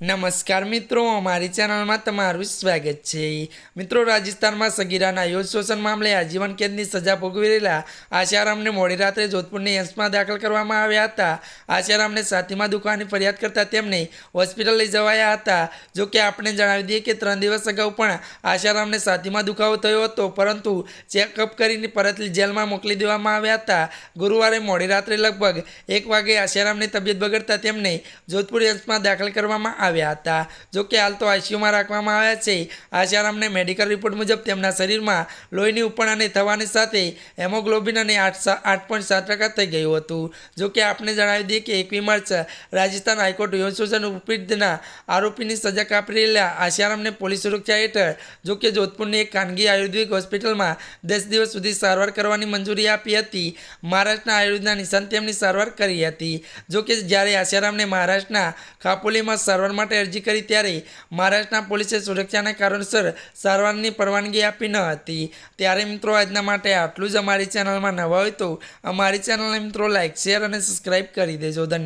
નમસ્કાર મિત્રો, અમારી ચેનલમાં તમારું સ્વાગત છે. મિત્રો, રાજસ્થાનમાં સગીરાના યોજ શોષણ મામલે આજીવન કેદની સજા ભોગવી રહેલા આશારામને મોડી રાત્રે જોધપુરની એમ્સમાં દાખલ કરવામાં આવ્યા હતા. આશારામને સાથીમાં દુખાવાની ફરિયાદ કરતાં તેમને હોસ્પિટલ લઈ જવાયા હતા. જો કે આપણે જણાવી દઈએ કે ત્રણ દિવસ અગાઉ પણ આશારામને સાથીમાં દુખાવો થયો હતો, પરંતુ ચેકઅપ કરીને પરત જેલમાં મોકલી દેવામાં આવ્યા હતા. ગુરુવારે મોડી રાત્રે લગભગ એક વાગે આશારામની તબિયત બગડતા તેમને જોધપુર એમ્સમાં દાખલ કરવામાં આવ્યા હતા. જોકે હાલ તો આઈસીયુમાં રાખવામાં આવ્યા છે. આશારામને મેડિકલ રિપોર્ટ મુજબ તેમના શરીરમાં લોહીની ઉપણાને થવાની સાથે હેમોગ્લોબિન અને આઠ આઠ પોઈન્ટ સાત ટકા થઈ ગયું હતું. જોકે આપણે જણાવી દઈએ કે એકવી માર્ચ રાજસ્થાન હાઈકોર્ટ યૌન ઉપીડના આરોપીની સજા કાપી રહેલા આશારામને પોલીસ સુરક્ષા હેઠળ જોકે જોધપુરની એક ખાનગી આયુર્વેદિક હોસ્પિટલમાં દસ દિવસ સુધી સારવાર કરવાની મંજૂરી આપી હતી. મહારાષ્ટ્રના આયુર્વેદના નિશાન તેમની સારવાર કરી હતી. જોકે જ્યારે આશારામને મહારાષ્ટ્રના ખાપોલીમાં સારવાર માટે અરજી કરી ત્યારે મહારાષ્ટ્રના પોલીસે સુરક્ષાના કારણસર સારવારની પરવાનગી આપી ન હતી. ત્યારે મિત્રો, આજના માટે આટલું જ અમારી ચેનલમાં નવા હોય તો અમારી ચેનલને મિત્રો લાઇક શેર અને સબસ્ક્રાઈબ કરી દેજો. ધન્યવાદ.